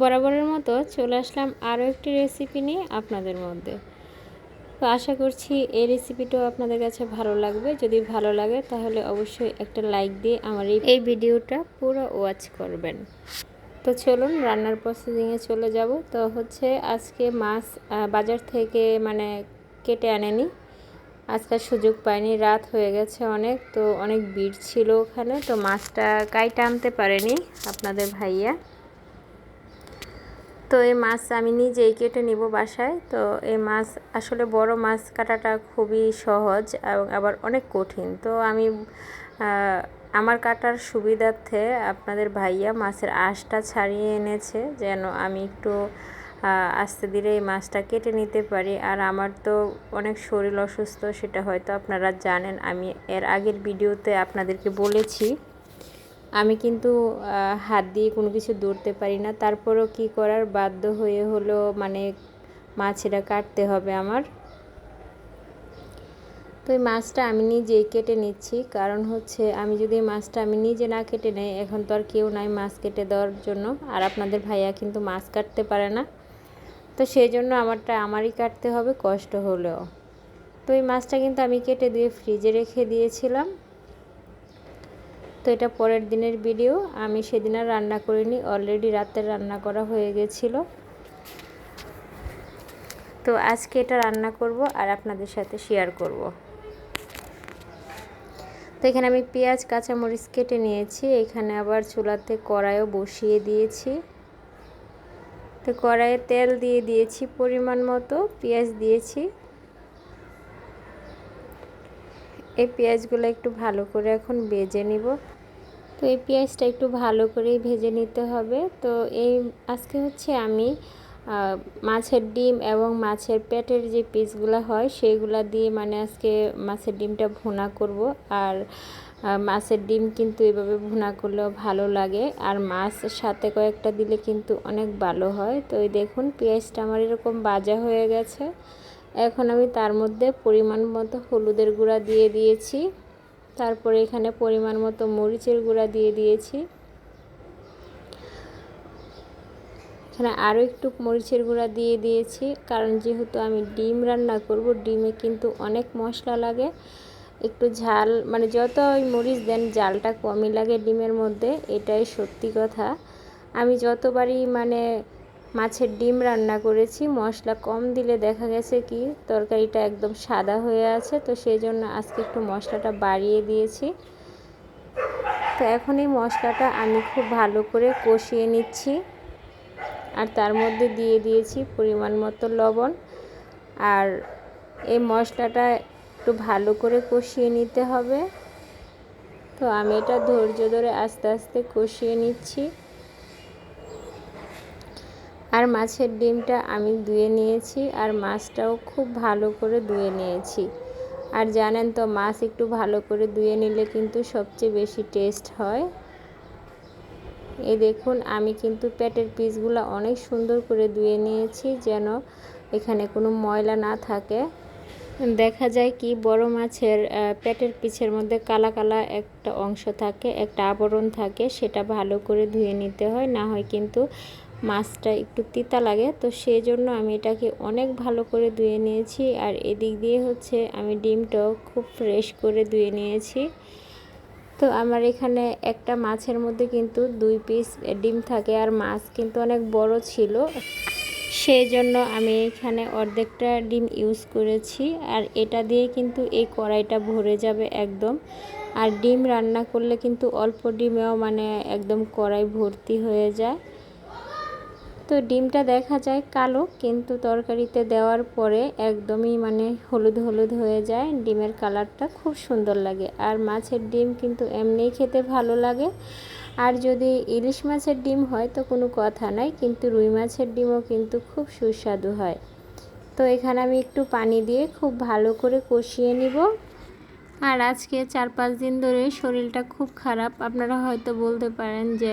বরাবরের মতো চলে আসলাম আরও একটি রেসিপি নিয়ে আপনাদের মধ্যে। তো আশা করছি এই রেসিপিটাও আপনাদের কাছে ভালো লাগবে। যদি ভালো লাগে, তাহলে অবশ্যই একটা লাইক দিয়ে আমার এই ভিডিওটা পুরো ওয়াচ করবেন। তো চলুন, রান্নার প্রসেসিংয়ে চলে যাব। তো হচ্ছে আজকে মাছ বাজার থেকে মানে কেটে আনেনি। আজকাল সুযোগ পাইনি, রাত হয়ে গেছে অনেক, তো অনেক ভিড় ছিল ওখানে। তো মাছটা কাইটা আনতে পারেনি আপনাদের ভাইয়া। তো এই মাছ আমি নিজেই কেটে নিব বাসায়। তো এই মাছ, আসলে বড় মাছ কাটাটা খুবই সহজ এবং আবার অনেক কঠিন। তো আমি আমার কাটার সুবিধার্থে আপনাদের ভাইয়া মাছের আঁশটা ছাড়িয়ে এনেছে যেন আমি একটু আস্তে ধীরে এই মাছটা কেটে নিতে পারি। আর আমার তো অনেক শরীর অসুস্থ, সেটা হয়তো আপনারা জানেন। আমি এর আগের ভিডিওতে আপনাদেরকে বলেছি আমি কিন্তু হাত দিয়ে কোনো কিছু ধরতে পারি না। তারপরও কি করার? বাধ্য হয়ে হলো মানে মাছেরা কাটতে হবে আমার। তো এই মাছটা আমি নিজেই কেটে নিচ্ছি। কারণ হচ্ছে আমি যদি মাছটা আমি নিজে না কেটে নেই, এখন তো আর কেউ নাই মাছ কেটে দেওয়ার জন্য। আর আপনাদের ভাইয়া কিন্তু মাছ কাটতে পারে না। তো সেই জন্য আমারটা আমারই কাটতে হবে, কষ্ট হলেও। তো এই মাছটা কিন্তু আমি কেটে দিয়ে ফ্রিজে রেখে দিয়েছিলাম। তো এটা পরের দিনের ভিডিও। আমি সেদিন আর রান্না করিনি অলরেডি রাতের রান্না করা হয়ে গেছিল। তো আজকে এটা রান্না করব আর আপনাদের সাথে শেয়ার করব। তো এখানে আমি পেঁয়াজ, কাঁচামরিচ কেটে নিয়েছি। এখানে আবার চুলাতে কড়াইও বসিয়ে দিয়েছি। তো কড়াইয়ে তেল দিয়ে দিয়েছি পরিমাণ মতো পেঁয়াজ দিয়েছি। এই পেঁয়াজগুলো একটু ভালো করে এখন বেজে নিব। তো এই পেঁয়াজটা একটু ভালো করে ভেজে নিতে হবে। তো এই আজকে হচ্ছে আমি মাছের ডিম এবং মাছের পেটের যে পিসগুলো হয় সেইগুলা দিয়ে মানে আজকে মাছের ডিমটা ভুনা করব। আর মাছের ডিম কিন্তু এভাবে ভুনা করলেও ভালো লাগে। আর মাছ সাথে কয়েকটা দিলে কিন্তু অনেক ভালো হয়। তো এই দেখুন পেঁয়াজটা আমার এরকম বাজা হয়ে গেছে। এখন আমি তার মধ্যে পরিমাণ মতো হলুদের গুঁড়া দিয়ে দিয়েছি। তারপরে এখানে পরিমাণ মতো মরিচের গুঁড়া দিয়ে দিয়েছি। এখানে আরও একটু মরিচের গুঁড়া দিয়ে দিয়েছি, কারণ যেহেতু আমি ডিম রান্না করব, ডিমে কিন্তু অনেক মশলা লাগে। একটু ঝাল মানে যত ওই মরিচ দেন, জালটা কমই লাগে ডিমের মধ্যে, এটাই সত্যি কথা। আমি যতবারই মানে মাছের ডিম রান্না করেছি, মশলা কম দিলে দেখা গেছে কি তরকারিটা একদম সাদা হয়ে আছে, তো সেই জন্য আজকে একটু মশলাটা বাড়িয়ে দিয়েছি। তো এখন এই মশলাটা আমি খুব ভালো করে কষিয়ে নিচ্ছি আর তার মধ্যে দিয়ে দিয়েছি পরিমাণ মতো লবণ। আর এই মশলাটা একটু ভালো করে কষিয়ে নিতে হবে। তো আমি এটা ধৈর্য ধরে আস্তে আস্তে কষিয়ে নিচ্ছি। আর মাছের ডিমটা আমি ধুয়ে নিয়েছি আর মাছটাও খুব ভালো করে ধুয়ে নিয়েছি। আর জানেন তো, মাছ একটু ভালো করে ধুয়ে নিলে কিন্তু সবচেয়ে বেশি টেস্ট হয়। এই দেখুন, আমি কিন্তু পেটের পিসগুলো অনেক সুন্দর করে ধুয়ে নিয়েছি যেন এখানে কোনো ময়লা না থাকে। দেখা যায় কি, বড় মাছের পেটের পিছের মধ্যে কালা কালা একটা অংশ থাকে, একটা আবরণ থাকে, সেটা ভালো করে ধুয়ে নিতে হয়, না হয় কিন্তু মাছটা একটু তিতা লাগে, তো সেই জন্য আমি এটাকে অনেক ভালো করে ধুয়ে নিয়েছি। আর এদিক দিয়ে হচ্ছে আমি ডিমটাও খুব ফ্রেশ করে ধুয়ে নিয়েছি। তো আমার এখানে একটা মাছের মধ্যে কিন্তু দুই পিস ডিম থাকে, আর মাছ কিন্তু অনেক বড় ছিল। সেই জন্য আমি এখানে অর্ধেকটা ডিম ইউজ করেছি, আর এটা দিয়ে কিন্তু এই কড়াইটা ভরে যাবে একদম। আর ডিম রান্না করলে কিন্তু অল্প ডিমেও মানে একদম কড়াই ভর্তি হয়ে যায়। তো ডিমটা দেখা যায় কালো, কিন্তু তরকারিতে দেওয়ার পরে একদমই মানে হলুদ হলুদ হয়ে যায়। ডিমের কালারটা খুব সুন্দর লাগে। আর মাছের ডিম কিন্তু এমনিই খেতে ভালো লাগে। আর যদি ইলিশ মাছের ডিম হয় তো কোনো কথা নাই, কিন্তু রুই মাছের ডিমও কিন্তু খুব সুস্বাদু হয়। তো এখানে আমি একটু পানি দিয়ে খুব ভালো করে কষিয়ে নিব। আর আজকে চার পাঁচ দিন ধরে শরীরটা খুব খারাপ। আপনারা হয়তো বলতে পারেন যে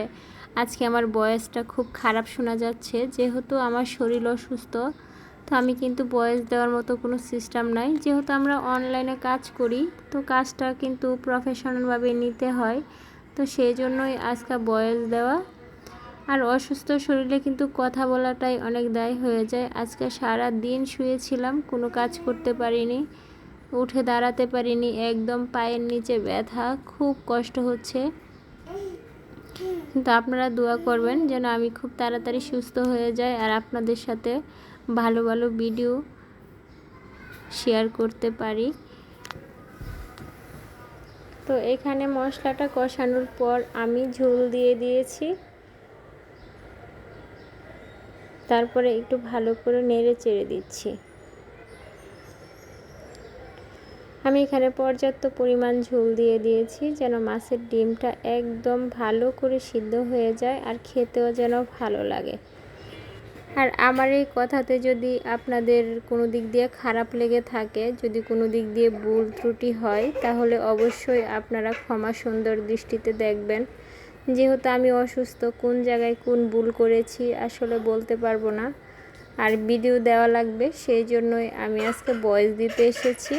আজকে আমার বয়সটা খুব খারাপ শোনা যাচ্ছে। যেহেতু আমার শরীর অসুস্থ, তো আমি কিন্তু বয়স দেওয়ার মতো কোনো সিস্টেম নাই। যেহেতু আমরা অনলাইনে কাজ করি, তো কাজটা কিন্তু প্রফেশনালভাবে নিতে হয়। তো সেই জন্যই আজকে বয়স দেওয়া। আর অসুস্থ শরীরে কিন্তু কথা বলাটাই অনেক দায় হয়ে যায়। আজকে সারা দিন শুয়েছিলাম, কোনো কাজ করতে পারিনি, উঠে দাঁড়াতে পারিনি, একদম পায়ের নিচে ব্যথা, খুব কষ্ট হচ্ছে। কিন্তু আপনারা দোয়া করবেন যেন আমি খুব তাড়াতাড়ি সুস্থ হয়ে যাই আর আপনাদের সাথে ভালো ভালো ভিডিও শেয়ার করতে পারি। তো এখানে মশলাটা কষানোর পর আমি ঝোল দিয়ে দিয়েছি। তারপরে একটু ভালো করে নেড়ে চেড়ে দিচ্ছি। আমি এখানে পর্যাপ্ত পরিমাণ ঝোল দিয়ে দিয়েছি যেন মাছের ডিমটা একদম ভালো করে সিদ্ধ হয়ে যায় আর খেতেও যেন ভালো লাগে। আর আমার এই কথাতে যদি আপনাদের কোনো দিক দিয়ে খারাপ লেগে থাকে, যদি কোনো দিক দিয়ে ভুল ত্রুটি হয়, তাহলে অবশ্যই আপনারা ক্ষমা সুন্দর দৃষ্টিতে দেখবেন। যেহেতু আমি অসুস্থ, কোন জায়গায় কোন ভুল করেছি আসলে বলতে পারব না। আর ভিডিও দেওয়া লাগবে, সেই জন্যই আমি আজকে বয়স দিতে এসেছি।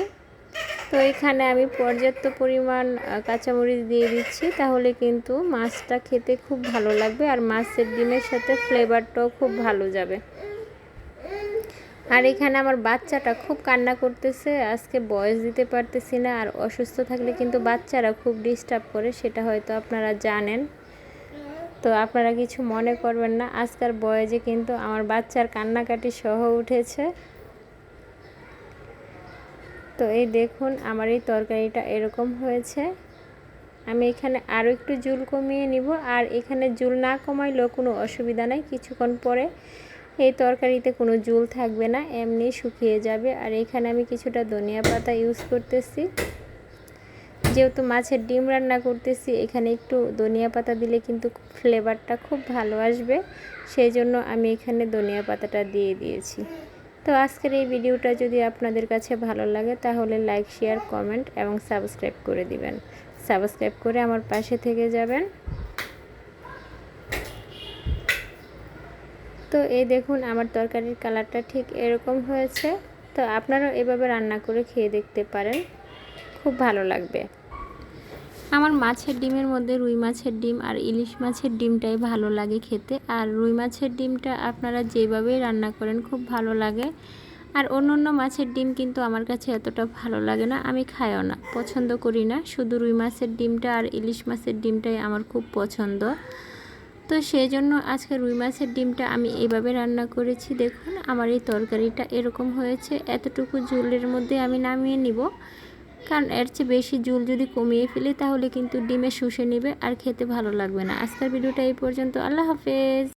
তো এখানে আমি পর্যাপ্ত পরিমাণ কাঁচামরিচ দিয়ে দিচ্ছি। তাহলে কিন্তু মাছটা খেতে খুব ভালো লাগবে আর মাছের ডিমের সাথে ফ্লেভারটাও খুব ভালো যাবে। আর এখানে আমার বাচ্চাটা খুব কান্না করতেছে, আজকে বয়স দিতে পারতেছি না আর অসুস্থ থাকলে কিন্তু বাচ্চারা খুব ডিস্টার্ব করে, সেটা হয়তো আপনারা জানেন। তো আপনারা কিছু মনে করবেন না, আজকার বয়সে কিন্তু আমার বাচ্চার কান্নাকাটি সহ উঠেছে। তো এই দেখুন, আমার এই তরকারিটা এরকম হয়েছে। আমি এখানে আরও একটু জুল কমিয়ে নিব, আর এখানে জুল না কমাইলেও কোনো অসুবিধা নাই, কিছুক্ষণ পরে এই তরকারিতে কোনো জুল থাকবে না, এমনি শুকিয়ে যাবে। আর এখানে আমি কিছুটা ধনিয়া পাতা ইউজ করতেছি। যেহেতু মাছের ডিম রান্না করতেছি, এখানে একটু ধনিয়া পাতা দিলে কিন্তু ফ্লেভারটা খুব ভালো আসবে। সেই জন্য আমি এখানে ধনিয়া পাতাটা দিয়ে দিয়েছি। তো আজকের এই ভিডিওটা যদি আপনাদের কাছে ভালো লাগে, তাহলে লাইক শেয়ার কমেন্ট এবং সাবস্ক্রাইব করে দিবেন। সাবস্ক্রাইব করে আমার পাশে থেকে যাবেন। তো এই দেখুন, আমার তরকারির কালারটা ঠিক এরকম হয়েছে। তো আপনারাও এভাবে রান্না করে খেয়ে দেখতে পারেন। খুব ভালো লাগবে। আমার মাছের ডিমের মধ্যে রুই মাছের ডিম আর ইলিশ মাছের ডিমটাই ভালো লাগে খেতে। আর রুই মাছের ডিমটা আপনারা যেভাবেই রান্না করেন খুব ভালো লাগে। আর অন্য অন্য মাছের ডিম কিন্তু আমার কাছে এতটা ভালো লাগে না, আমি খাইও না, পছন্দ করি না। শুধু রুই মাছের ডিমটা আর ইলিশ মাছের ডিমটাই আমার খুব পছন্দ। তো সেই জন্য আজকে রুই মাছের ডিমটা আমি এইভাবে রান্না করেছি, দেখুন আমার এই তরকারিটা এরকম হয়েছে। এতটুকু ঝোলের মধ্যে আমি নামিয়ে নিব। কারণ এর চেয়ে বেশি জুল যদি কমিয়ে ফেলি, তাহলে কিন্তু ডিমে শুষে নেবে আর খেতে ভালো লাগবে না। আজকের ভিডিওটা এই পর্যন্ত। আল্লাহ হাফেজ।